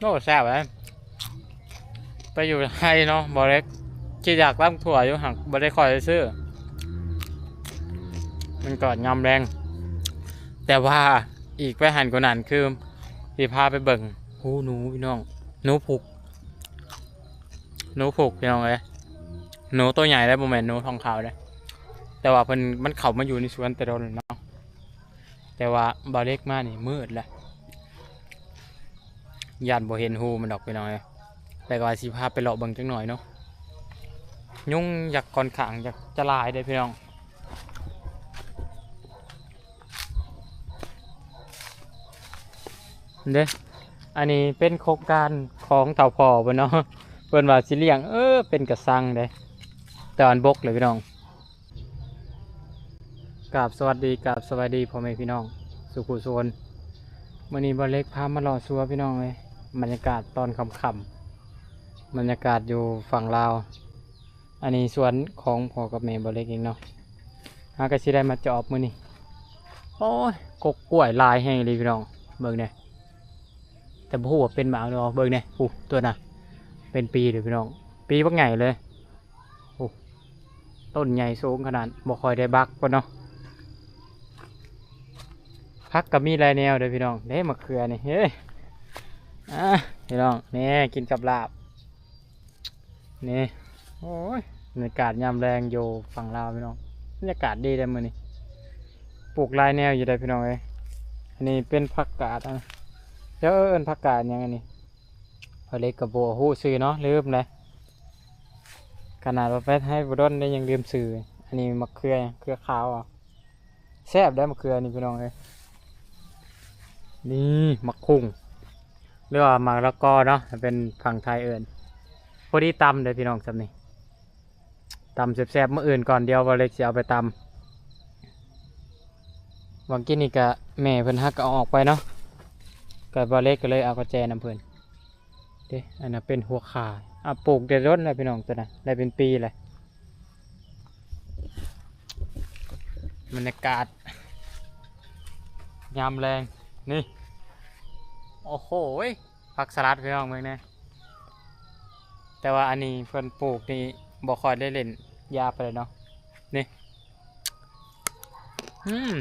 โน่แซ่บเลยไปอยู่ไทยเนาะบอเล็กที่อยากร่ำถั่วอยู่หักบอได้คอยซื้อ มันกอนยำแรง แต่ว่าอีกไปหันกว่านั้นคือพี่พาไปเบิ่งหูหนูพี่น้องหนูผูกหนูผูกพี่น้องเลยหนูตัวใหญ่ได้โมเมนหนูทองขาวได้แต่ว่าเพิ่นมันเข้ามาอยู่ในสวนแต่โดนเนาะแต่ว่าบาเล็กมานี่มืดแหละ ยานบ่เห็นหูมันดอกพี่น้อยแต่ก็ว่าสิพาไปเลาะเบิ่งจังหน่อยเนาะยุ่งอยากก่อนขางอยากจะลายได้พี่น้องเด้อันนี้เป็นโครงการของเต่าพอเพิ่เนาะเพิ่นว่าสิเลี้ยงเออเป็นกระสังเด้ตอนบกเลยพี่น้องกราบสวัสดีกราบสวัสดีพ่อแม่พี่น้อง สุขุโซนมื้อนี้บ่เล็กพามารอซัวพี่น้องเลย บรรยากาศตอนค่ำๆบรรยากาศอยู่ฝั่งลาว อันนี้สวนของพ่อกับแม่บ่เล็กเองเนาะหาก็สิได้มาจอบมือนี้โอ้ยกกกล้วยลายแห้งเลยพี่น้องเบิ่งเด้แต่บ่ฮู้ว่าเป็นหมาเปล่าเบิ่งเนี่ยอู้ตัวน่ะ เป็นปีเลยพี่น้อง ปีบักใหญ่เลยโอ้ต้นใหญ่สูงขนาดบ่คอยได้บักปะเนาะพักก็มีลายแนวเด้อพี่น้องเด้มะเขือนี่เฮ้ย อะพี่น้องนี่กินกับลาบนี่โอ้ยบรรยากาศยามแรงอยู่ฝั่งลาวพี่น้องบรรยากาศดีเลยมือนี้ปลูกลายแนวอยู่ได้พี่น้องเอ้อันนี้เป็นผักกาดอะเดี๋ยวเอิ้นผักกาดยังอันนี้พอเล็กกับโบหูซื้อเนาะลืมเลยขนาดว่าไปให้บุดนได้ยังลืมซื้ออันนี้มะเขือเครือขาวอะแซ่บได้มะเขือนี่พี่น้องเลยนี่มะคุง หรือว่ามะละกอเนาะเป็นฝั่งไทยเอิญพอดีตำเลยพี่น้องสำนี่ตำแซ่บๆเมื่ออื่นก่อนเดียวว่าเล็กจะเอาไปตำวังกินนี่กะแม่เพิ่นฮักก็เอาออกไปเนาะกับบาเล็กก็เลยเอากระแจน้ำเพิ่นเด้อันนั้นเป็นหัวขาอะปลูกเด็ดรถเลยพี่น้องตัวน่ะได้เป็นปีเลยบรรยากาศยามแรงนี่ โอ้โหผักสลัดพี่น้องเมืองนะแต่ว่าอันนี้เพิ่อนปลูกนี่บ่ค่อยได้เล่นยาไปเลยเนาะนี่อืม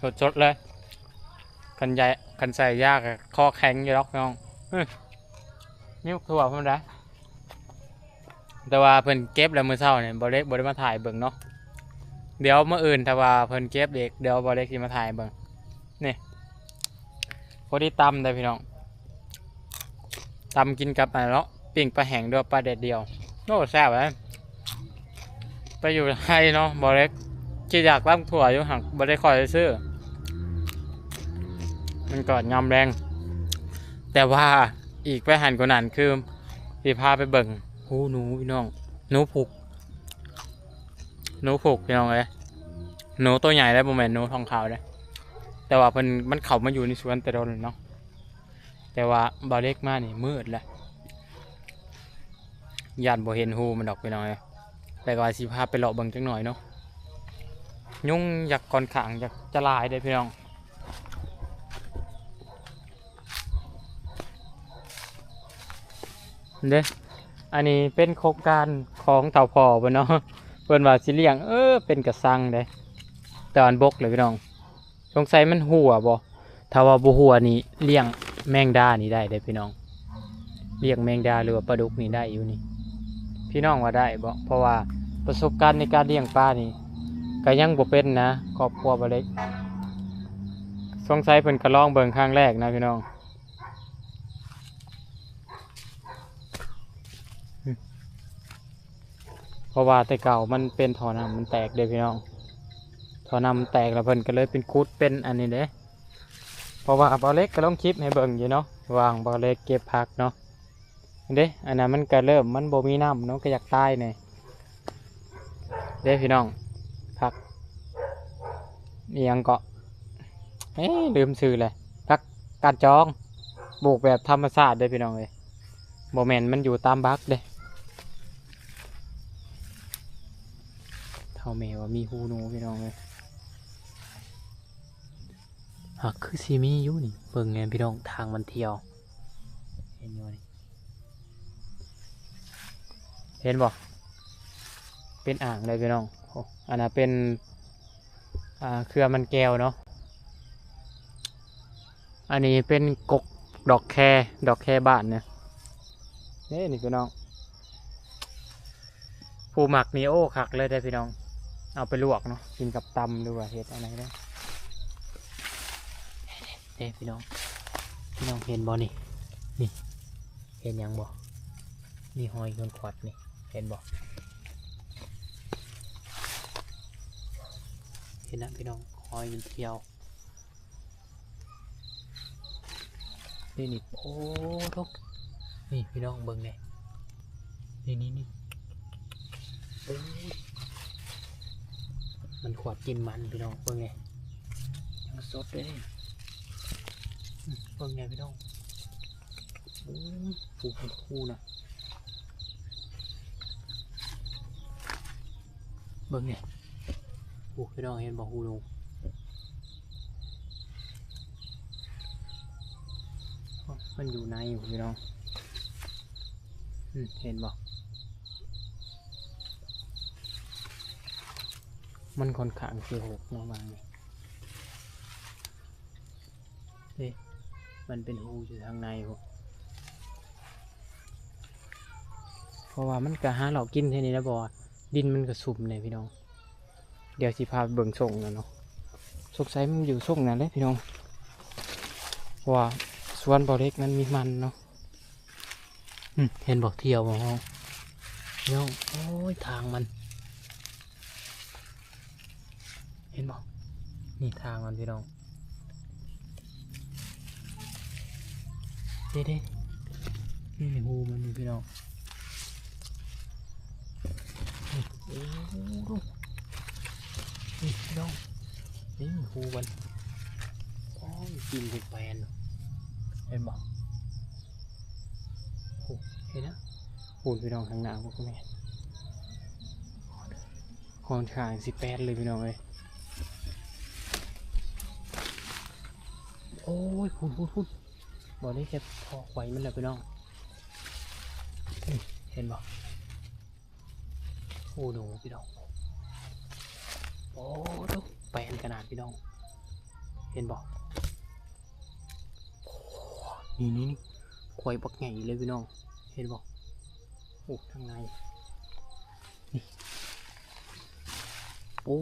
สดสดๆเลยคันใหญ่คันใส่ยากอะคอแข็งอยู่หรอกน้องอื้อนี่ถั่วเพิ่อนได้แต่ว่าเพิ่อนเก็บแล้วมือเช้าเนี่ยบ่เล็กบ่ได้มาถ่ายเบิ่งเนาะ เดี๋ยวเมื้ออื่นถ้าว่าเพิ่นเก็บเด็กเดี๋ยวบ่เล็กสิมาถ่ายเบิ่งนี่พอดีตำได้พี่น้องตำกินกับอะไรเนาะปิ้งปลาแห้งด้วยปลาเด็ดเดียวโอ้แซ่บเลยไปอยู่ไทยเนาะบ่เล็กที่อยากร่ำถั่วอยู่หักบ่ได้คอยซื้อมันก่อนยำแรง แต่ว่าอีกไปหันกว่านั้นคือพี่พาไปเบิ่งหูหนูพี่น้องหนูผูก หนูผูกพี่น้องเลยหนูตัวใหญ่ได้โมเมนหนูทองขาวได้แต่ว่าเพิ่นมันเข้ามาอยู่ในสวนแต่โดนเนาะแต่ว่าบาเล็กมากนี่มืดแหละยานบ่เห็นหูมันดอกพี่น้องเลยแต่ก็ว่าสิพาไปเลาะเบิ่งจังหน่อยเนาะยุ่งอยากก่อนขางอยากจะลายได้พี่น้องเด้ออันนี้เป็นโครงการของเต่าพอเพิ่เนาะ พิ่นว่าสิเลี้ยงเออเป็นกระสังเด้ตอนบกเลยพี่น้องสงสัยมันหัวบ่ถ้าว่าบ่หัวนี่เลี้ยงแมงดานี่ได้เด้พี่น้อง เลี้ยงแมงดาหรือว่าปลาดุกนี่ได้อยู่นี่ พี่น้องว่าได้บ่เพราะว่าประสบการณ์ในการเลี้ยงปลานี่ก็ยังบ่เป็นนะครอบครัวบ่เล็ก สงสัยเพิ่นก็ลองเบิ่งครั้งแรกนะพี่น้องอืม เพราะว่าแต่เก่ามันเป็นท่อน้ำมันแตกเด้พี่น้องท่อน้ำมันแตกแล้วเพิ่นก็เลยเป็นคุดเป็นอันนี้เด้เพราะว่าบ่เล็กก็ลองคลิปให้เบิ่งอยู่เนาะวางบ่เล็กเก็บผักเนาะเด้อันนั้นมันก็เริ่มมันโบมีน้ำเนาะก็อยากตายเนี่ยเด้พี่น้องพักนี่ยังเกาะเอ้ยลืมซื้อเลยพักการจองปลูกแบบธรรมชาติเด้พี่น้องเลยโมเมนมันอยู่ตามบักเด้ เท่าเมวมีหูหนูพี่น้องเลยหักคือซีมีอยู่นี่เบิ่งไงพี่น้องทางมันเที่ยวเห็นอยู่นี่เห็นบ่เป็นอ่างเลยพี่น้องอันนั้นเป็นอ่าเครือมันแก้วเนาะอันนี้เป็นกกดอกแคดอกแคบ้านเนี่ยนี่นี่พี่น้องผู้หมักนี่โอ้คักเลยได้พี่น้อง เอาไปลวกเนาะกินกับตำหรือว่าเห็ดอะไรได้เด้พี่น้องพี่น้องเห็นบ่นี่นี่ เห็นยังบ่นี่หอยเงินขวดนี่เห็นบ่เห็นนะพี่น้องหอยมันเที่ยวนี่นี่โอ้ทุกนี่พี่น้องเบิ่งเนี่ยนี่นี่นี่ มันขวดกินมันพี่น้องเบิ่งไงยังสดเลยนี่อืมเบิ่งไงพี่น้องโอ้ยผูกเป็นคู่นะเบิ่งไงโอ้พี่น้องเห็นบอกหูลงมันอยู่ในอยู่พี่น้องอืมเห็นบอก มันค่อนข้างคือหกเนาะบางนี่เฮ้มันเป็นหูอยู่ทางในพวกเพราะว่ามันก็หาเรากินเท่นี้แล้วบ่ดินมันก็สุ่มเลยพี่น้อง เดี๋ยวสิพาเบิ่งส่งนะเนาะสงสัยมันอยู่ส่งนั่นเลยพี่น้องว่าสวนบ่อเล็กมันมีมันเนาะเห็นบอกเที่ยวบ่ห้องพี่น้องโอ้ยทางมัน เห็นบอกนี่ทางมันพี่น้องเด้เด้นี่ในหูมันนี่พี่น้องนี่โอ้ดูนี่พี่น้องนี่หูมันโอ้ยกินเป็นแปลนเห็นบอกโอ้เห็นนะหูพี่น้องทางหน้าพวกแม่นคอนขางสิแปดเลยพี่น้องเอ้ย โอ้ยพุ่นพุ่นพุ่นบอได้แค่พอไว้มันแหละพี่น้องเห็นบ่โอ้หนูพี่น้องโอ้ดูแปลนขนาดพี่น้อง เห็นบ่โอ้นี่นี่นี่ควายบักใหญ่เลยพี่น้อง เห็นบ่โอ้ทางในนี่โอ้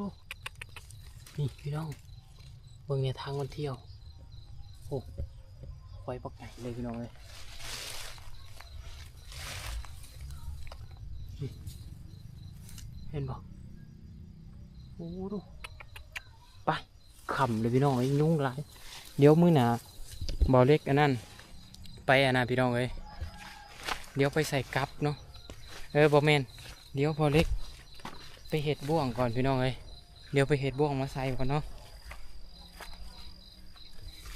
ดูนี่พี่น้อง เบิ่งในทางมันเที่ยว โอ้ไว้ปักไก่เลยพี่น้องเลยเห็นบอกโอ้ดูไปขำเลยพี่น้องไอ้ยยุ่งหลายเดี๋ยวมือหนาบอเล็กอันนั้นไปอันนั้นพี่น้องเลยเดี๋ยวไปใส่กั๊บเนาะเออบอแมนเดี๋ยวบอเล็ก ไปเห็ดบ่วงก่อนพี่น้องเลยเดี๋ยวไปเห็ดบ่วงมาใส่ก่อนเนาะ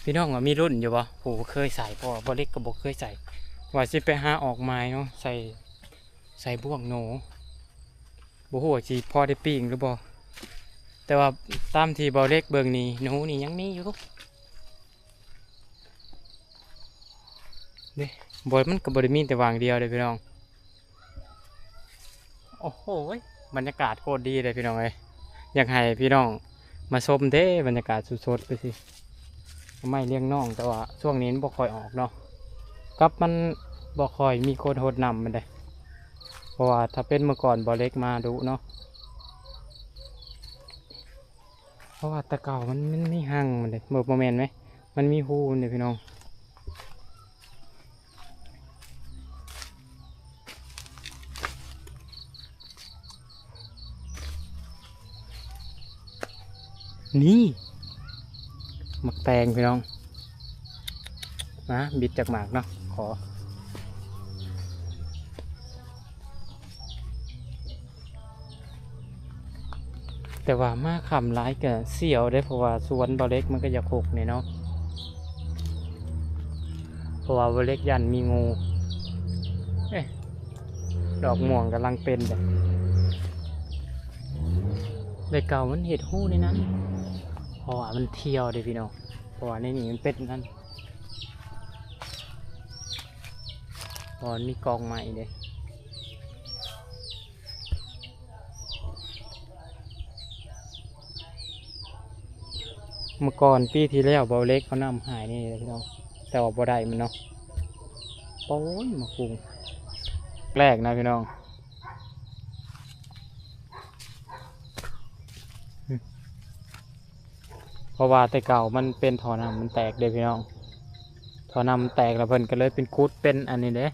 พี่น้องว่ามีรุ่นอยู่บ่โหเคยใส่พอบอเล็กก็บอกเคยใส่ว่าสิไปหาออกไม้เนาะใส่ใส่บ่วงโหนบ่ฮู้ว่าสิพอได้ปิ้งหรือบ่แต่ว่าตามที่บอเล็กเบิ่งนี่หนูนี่ยังมีอยู่เด้บ่มันก็บ่ได้มีแต่วางเดียวเด้พี่น้องโอ้โหบรรยากาศโคตรดีเลยพี่น้องเอ้ยอยากให้พี่น้องมาชมเด้บรรยากาศสดๆไปสิ ไม่เลี้ยงน้องแต่ว่าช่วงนี้มันบ่ค่อยออกเนาะกับมันบ่ค่อยมีคนโหดนำมันเลยเพราะว่าถ้าเป็นเมื่อก่อนบ่เล็กมาดูเนาะเพราะว่าตะเก่ามันมันไม่ห่างมันเลยเมื่อประมาณไหมมันมีหูมันเลยพี่น้องนี่ หมักแตงพี่น้องนะบิดจากหมากเนาะขอแต่ว่ามาขำร้ายกับเสี่ยวได้เพราะว่าสวนบอเล็กมันก็อยากหกเนี่ยเนาะเพราะว่าบอเล็กยันมีงูเอ๊ะดอกม่วงกำลังเป็นแบบเลยเก่ามันเห็ดหู้ในนั้น เพราะว่ามันเที่ยวเด้พี่น้องเพราะว่าในนี่มันเป็นนั่นเพราะว่ามีกองใหม่เด้เมื่อก่อนปีที่แล้วเบาเล็กเขานำหายนี่เลยพี่น้องแต่ว่าบ่ได้มันเนาะโอ้ยมาคุงแรกนะพี่น้อง เพ ราะว่าแต่เก่ามันเป็นท่อน้ำมันแตกเด้พี่น้องท่อน้ำแตกแล้วเพิ่นก็เลยเป็นคุดเป็นอันนี้เด้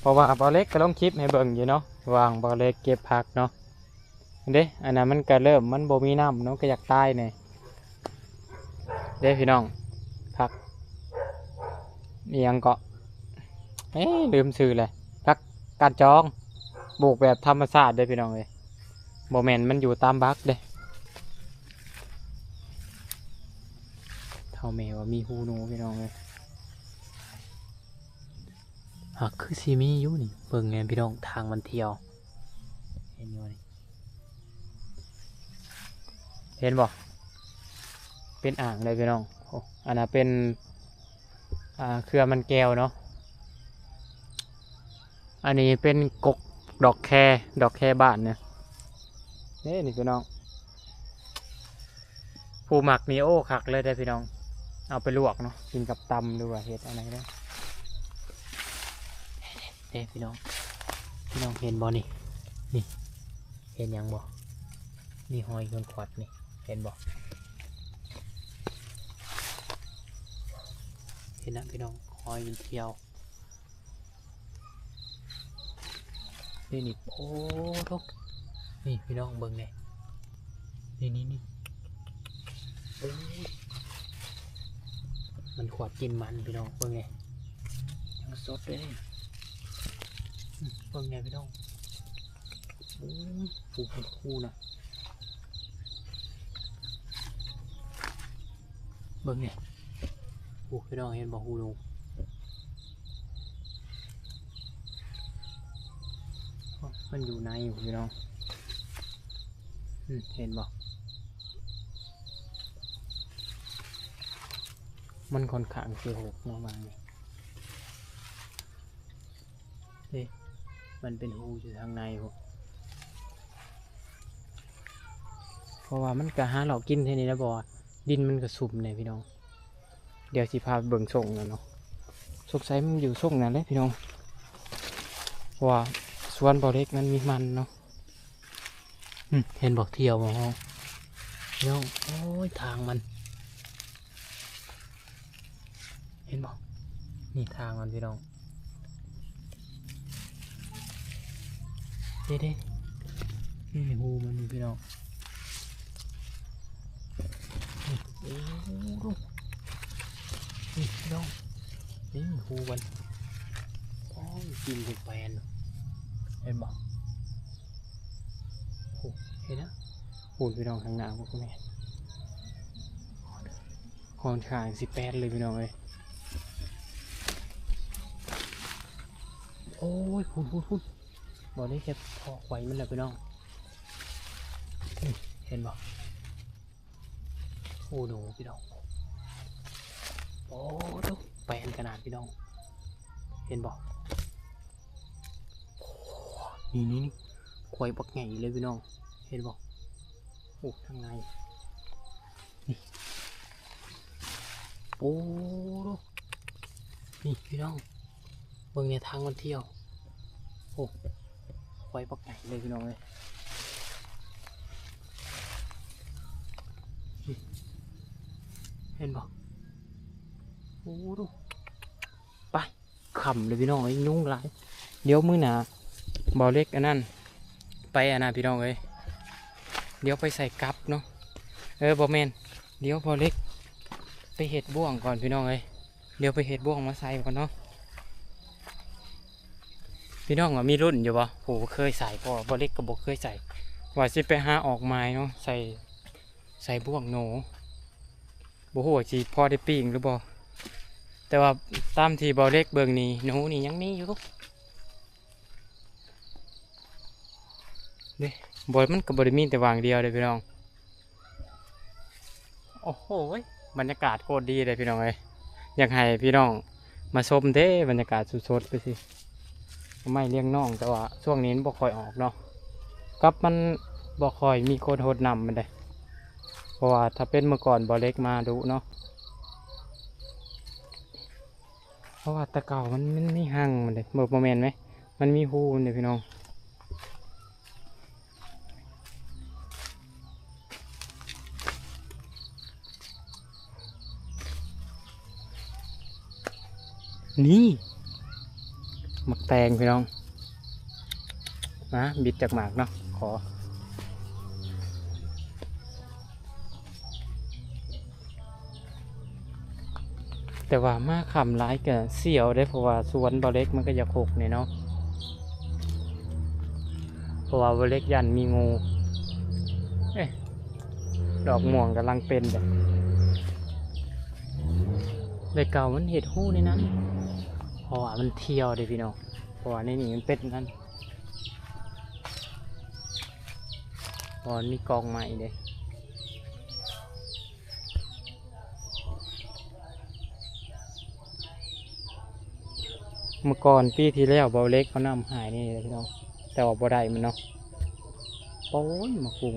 เพราะว่าบอเล็กก็ลองคลิปให้เบิ่งอยู่เนาะวางบอเล็กเก็บผักเนาะเด้อันนั้นมันก็เริ่มมันบ่มีน้ำเนาะก็อยากตายเนี่ยเด้พี่น้องผักนี่ยังเกาะเอ้ลืมชื่อเลยผักกาดจองปลูกแบบธรรมชาติเด้พี่น้องเลยบ่แมนมันอยู่ตามบักเด้ เท่าแม ว่ามีฮูหนูพี่น้องเลยหักคือซีมีอยู่นี่เบิ่งไงพี่น้องทางมันเที่ยว เห็นอยู่นี่เห็นบ่เป็นอ่างเลยพี่น้องโอ้อันนั้นเป็นอ่าเครือมันแก้วเนาะอันนี้เป็นกกดอกแคดอกแคบ้านเนี่ยนี่นี่พี่น้องผู้หมักนี่โอ้คักเลยได้พี่น้อง เอาไปลวกเนาะกินกับตำดูว่าเห็ดอะไรได้เด้พี่น้องพี่น้องเห็นบ่นี่นี่ เห็นยังบ่นี่หอยคนขวดนี่เห็นบ่เห็นนะพี่น้องหอยมันเที่ยวนี่นี่โอ้ทุกนี่พี่น้องเบิ่งเนี่ยนี่นี่นี่ มันขวดกินมันพี่น้องเพิ่งไงยังสดเลยอืมเพิ่งไงพี่น้องโอ้ยฟูฟูฟูนะเบิ่งไงโอ้พี่น้องเห็นบอกหูลงโอ้มันอยู่ในอยู่พี่น้องอืมเห็นบอก มันค่อนข้างสิหกเนาะบางนี่เฮ้มันเป็นหูอยู่ทางในพวกเพราะว่ามันก็หาเรากินเท่นี้นะบอดินมันก็สุ่มเนี่ยพี่น้อง เดี๋ยวสิพาเบิ่งส่งแล้วเนาะสงสัยมันอยู่ส่งนั่นแหละพี่น้องว่าสวนบ่อเล็กมันมีมันเนาะเห็นบอกเที่ยวมาห้องพี่น้องโอ้ยทางมัน เห็นบอกนี่ทางมันพี่น้องเด็ดเด็นี่หูมันนี่พี่น้องนี่โอ้ดูนี่พี่น้องนี่หูมันโอ้ยกินถึงแปนเห็นบอกโอ้เห็นนะหูพี่น้องทางหน้าพวกแม่คอนขางสิแปดเลยพี่น้องเลย โอ้ยพูดพูดพูดบอได้แค่พอกไว้มันแหละพี่น้องเห็นบ่โอ้โหพี่น้องโอ้ดูแปลนขนาดพี่น้อง เห็นบอ้นี่นี่นี่ควายบักใหญ่เลยพี่น้อง เห็นบ่โอ้ทางในนี่โอ้ดูนี่พี่น้อง บิ่งในทางมันเที่ยว โอ้ไว้ปักไหนเลยพี่น้องเลยเห็นบอกโอ้ดูไปขำเลยพี่น้องไอ้ยนุ่งหลายเดี๋ยวมือหนาบาเล็กอันนั้น ไปอันนั้นพี่น้องเลยเดี๋ยวไปใส่กับเนาะ เออบอแมนเดี๋ยวบาเล็ก ไปเห็ดบ่วงก่อนพี่น้องเลยเดี๋ยวไปเห็ดบ่วงมาใส่ก่อนเนาะ พี่น้องว่ามีรุ่นอยู่ปะโหเคยใส่พอบเล็กกับบเคยใส่ว่าสิไปหาออกไม้เนาะใส่ใส่บ่วงโหนบ่ฮู้ว่าสิพอได้ปิ้งหรือบ่แต่ว่าตามที่บ่เล็กเบิงนี่หนูนี่ยังมีอยู่เด้บ่มันก็บ่ได้มีแต่วางเดียวเด้อพี่น้อง โอ้โหบรรยากาศโคตรดีเลยพี่น้องเลยอยากให้พี่น้องมาชมเด้บรรยากาศสดๆไปสิ ไม่เลี้ยงน้องแต่ว่าช่วงนี้บ่ค่อยออกเนาะกับมันบ่ค่อยมีคนโหดนำมันเลยเพราะว่าถ้าเป็นเมื่อก่อนบ่เล็กมาดูเนาะเพราะว่าตะเก่ามันมันไมีหังมันเลยเมื่อโมเมนต์ไหมมันมีหูมันเลยพี่น้องนี่ แตงพี่น้องนะบิดจากหมากเนาะขอ แต่ว่ามาขำร้ายกับเสี่ยวได้เพราะว่าสวนบอเล็กมันก็อยากหกเนี่ยเนาะเพราะว่าบอเล็กยันมีงูเอ๊ะดอกม่วงกำลังเป็นแบบเลยเก่ามันเห็ดหู้ในนั้นเพราะว่ามันเที่ยวเด้พี่น้อง ราะว่าในนี่มันเป็นนั่นพราะว่ามีกองใหม่เด้เมื่อก่อนปีที่แล้วเบาเล็กเขานำหายนี่เลยพี่น้องแต่ว่าบ่ได้มันเนาะโอ้ยมาคุง